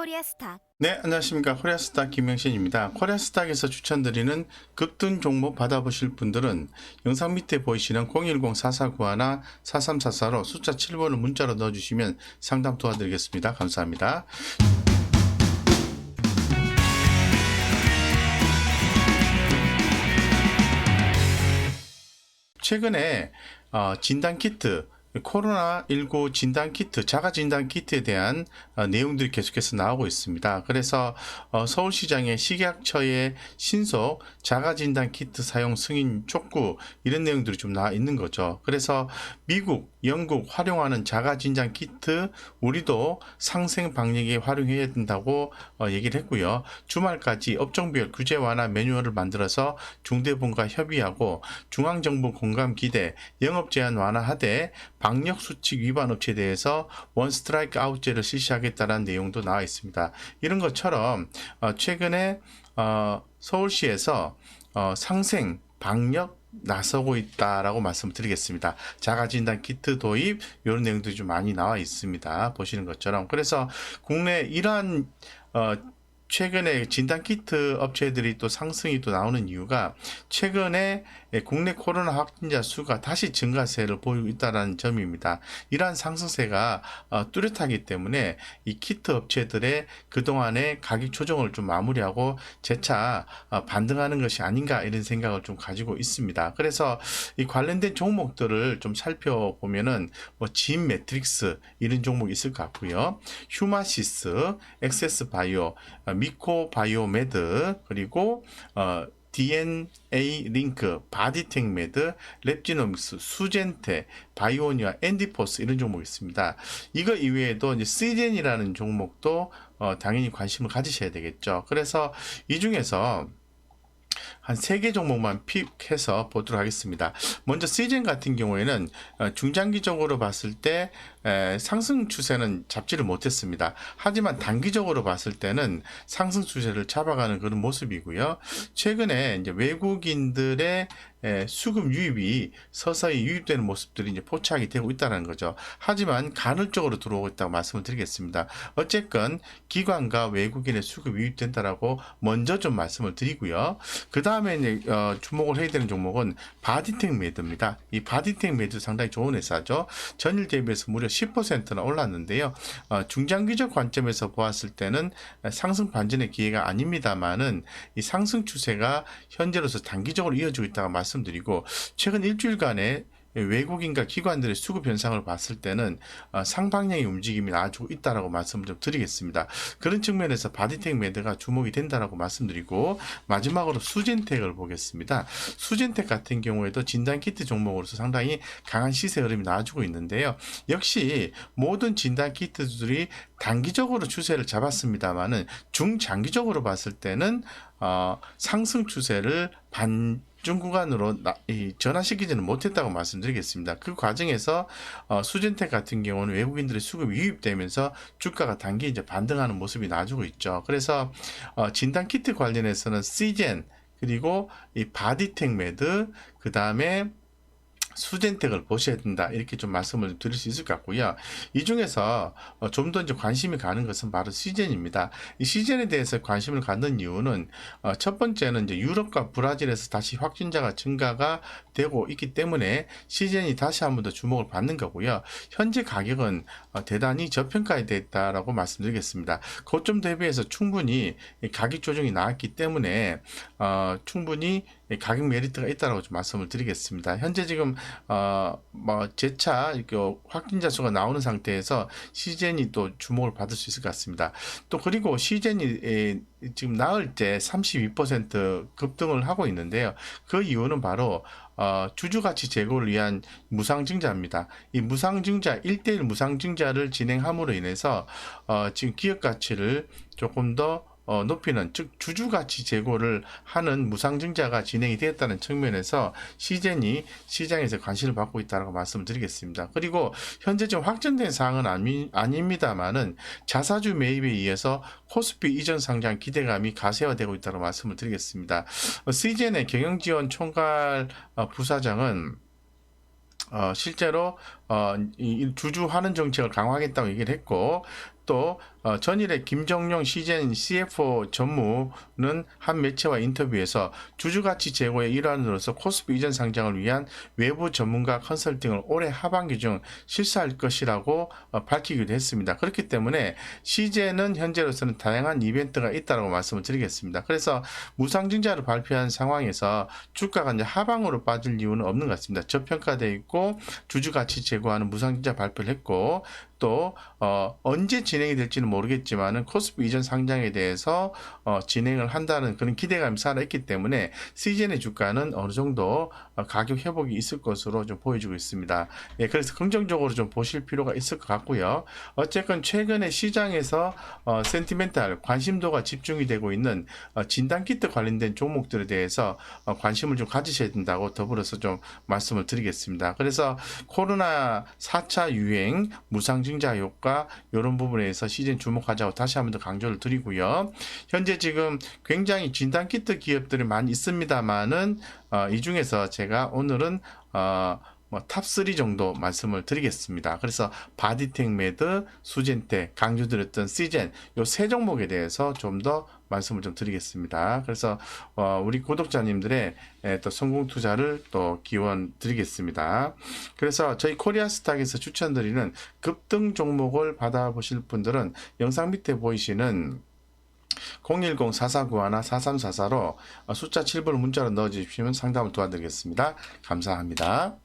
코리아스탁 네, 안녕하십니까. 코리아스탁 김명신입니다. 코리아스탁에서 추천드리는 급등 종목 받아보실 분들은 영상 밑에 보이시는 010-4491나 4344로 숫자 7번을 문자로 넣어주시면 상담 도와드리겠습니다. 감사합니다. 최근에 어, 진단 키트 코로나19 진단 키트, 자가 진단 키트에 대한 어, 내용들이 계속해서 나오고 있습니다. 그래서 어, 서울시장의 식약처의 신속 자가 진단 키트 사용 승인 촉구 이런 내용들이 좀 나와 있는 거죠. 그래서 미국, 영국 활용하는 자가 진단 키트 우리도 상생 방역에 활용해야 된다고 어, 얘기를 했고요. 주말까지 업종별 규제 완화 매뉴얼을 만들어서 중대본과 협의하고 중앙정부 공감 기대 영업 제한 완화하되 방역 수칙 위반 업체에 대해서 원 스트라이크 아웃제를 실시하겠다는 내용도 나와 있습니다. 이런 것처럼 어, 최근에 어, 서울시에서 어, 상생 방역 나서고 있다라고 말씀드리겠습니다. 자가진단 키트 도입 이런 내용들이 좀 많이 나와 있습니다. 보시는 것처럼 그래서 국내 이러한 어, 최근에 진단 키트 업체들이 또 상승이 또 나오는 이유가 최근에 국내 코로나 확진자 수가 다시 증가세를 보이고 있다는 점입니다. 이러한 상승세가 어, 뚜렷하기 때문에 이 키트 업체들의 그동안의 가격 조정을 좀 마무리하고 재차 어, 반등하는 것이 아닌가 이런 생각을 좀 가지고 있습니다. 그래서 이 관련된 종목들을 좀 살펴보면은 뭐진 매트릭스 이런 종목이 있을 것 같고요. 휴마시스, 엑세스 바이오, 어, 미코 바이오메드 그리고 어 DNA 링크, 바디텍 메드, 랩지노믹스, 수젠테, 바이오니아, 엔디포스 이런 종목이 있습니다. 이거 이외에도 이제 시젠이라는 종목도 어, 당연히 관심을 가지셔야 되겠죠. 그래서 이 중에서 한 세 개 종목만 픽해서 보도록 하겠습니다. 먼저 시즌 같은 경우에는 어, 중장기적으로 봤을 때 에, 상승 추세는 잡지를 못했습니다. 하지만 단기적으로 봤을 때는 상승 추세를 잡아가는 그런 모습이고요. 최근에 이제 외국인들의 에, 수급 유입이 서서히 유입되는 모습들이 이제 포착이 되고 있다는 거죠. 하지만 간헐적으로 들어오고 있다고 말씀을 드리겠습니다. 어쨌건 기관과 외국인의 수급 유입된다라고 먼저 좀 말씀을 드리고요. 그 다음에 이제 어, 주목을 해야 되는 종목은 바디텍 매드입니다. 이 바디텍 매드 상당히 좋은 회사죠. 전일 대비해서 무려 10%나 올랐는데요. 어, 중장기적 관점에서 보았을 때는 상승 반전의 기회가 아닙니다만은 이 상승 추세가 현재로서 단기적으로 이어지고 있다고 말씀드리고 최근 일주일간의 외국인과 기관들의 수급 현상을 봤을 때는 어, 상방향의 움직임이 나아지고 있다라고 말씀을 좀 드리겠습니다. 그런 측면에서 바디텍 매드가 주목이 된다라고 말씀드리고 마지막으로 수젠텍을 보겠습니다. 수젠텍 같은 경우에도 진단 키트 종목으로서 상당히 강한 시세 흐름이 나와주고 있는데요. 역시 모든 진단 키트들이 단기적으로 추세를 잡았습니다만은 중장기적으로 봤을 때는 어, 상승 추세를 반 중 구간으로 나, 이, 전환시키지는 못했다고 말씀드리겠습니다. 그 과정에서 어, 수젠텍 같은 경우는 외국인들의 수급이 유입되면서 주가가 단기 이제 반등하는 모습이 나주고 있죠. 그래서 어, 진단 키트 관련해서는 시젠 그리고 이 바디텍 매드 그 다음에 수젠텍을 보셔야 된다 이렇게 좀 말씀을 드릴 수 있을 것 같고요. 이 중에서 어, 좀더 이제 관심이 가는 것은 바로 시젠입니다. 이 시젠에 대해서 관심을 갖는 이유는 어, 첫 번째는 이제 유럽과 브라질에서 다시 확진자가 증가가 되고 있기 때문에 시젠이 다시 한 번 더 주목을 받는 거고요. 현재 가격은 어, 대단히 저평가에 됐다라고 말씀드리겠습니다. 고점 대비해서 충분히 가격 조정이 나왔기 때문에 충분히 가격 메리트가 있다라고 좀 말씀을 드리겠습니다. 현재 지금 어뭐 재차 확진자 수가 나오는 상태에서 시젠이 또 주목을 받을 수 있을 것 같습니다. 또 그리고 시젠이 지금 나을 때 32% 급등을 하고 있는데요. 그 이유는 바로 어, 주주가치 제고를 위한 무상증자입니다. 이 무상증자, 1대1 무상증자를 진행함으로 인해서 어, 지금 기업가치를 조금 더 어, 높이는 즉 주주가치 제고를 하는 무상증자가 진행이 되었다는 측면에서 시젠이 시장에서 관심을 받고 있다고 말씀드리겠습니다. 그리고 현재 좀 확정된 사항은 아니, 아닙니다만은 자사주 매입에 의해서 코스피 이전 상장 기대감이 가세화되고 있다고 말씀을 드리겠습니다. 어, 시젠의 경영지원 총괄 어, 부사장은 어, 실제로 어, 이 주주하는 정책을 강화하겠다고 얘기를 했고 또 어, 전일에 김정용 시젠 CFO 전무는 한 매체와 인터뷰에서 주주가치 제고의 일환으로서 코스피 이전 상장을 위한 외부 전문가 컨설팅을 올해 하반기 중 실시할 것이라고 어, 밝히기도 했습니다. 그렇기 때문에 시젠은 현재로서는 다양한 이벤트가 있다고 말씀을 드리겠습니다. 그래서 무상증자를 발표한 상황에서 주가가 이제 하방으로 빠질 이유는 없는 것 같습니다. 저평가돼 있고 주주가치 제고하는 무상증자 발표를 했고 또 어, 언제 진행이 될지는 모르겠지만은 코스피 이전 상장에 대해서 어, 진행을 한다는 그런 기대감이 살아있기 때문에 시즌의 주가는 어느 정도 어, 가격 회복이 있을 것으로 좀 보여주고 있습니다. 예, 그래서 긍정적으로 좀 보실 필요가 있을 것 같고요. 어쨌건 최근에 시장에서 어, 센티멘탈 관심도가 집중이 되고 있는 어, 진단 키트 관련된 종목들에 대해서 어, 관심을 좀 가지셔야 된다고 더불어서 좀 말씀을 드리겠습니다. 그래서 코로나 4차 유행 무상증 자 효과 이런 부분에서 시즌 주목하자고 다시 한 번 더 강조를 드리고요. 현재 지금 굉장히 진단 키트 기업들이 많이 있습니다만은 어, 이 중에서 제가 오늘은 어, 뭐 탑3 정도 말씀을 드리겠습니다. 그래서 바디텍 매드, 수젠테, 강조드렸던 시젠 요 세 종목에 대해서 좀더 말씀을 좀 드리겠습니다. 그래서 어, 우리 구독자님들의 에, 또 성공 투자를 또 기원 드리겠습니다. 그래서 저희 코리아스탁에서 추천드리는 급등 종목을 받아보실 분들은 영상 밑에 보이시는 010-4491 4344로 숫자 7번을 문자로 넣어주시면 상담을 도와드리겠습니다. 감사합니다.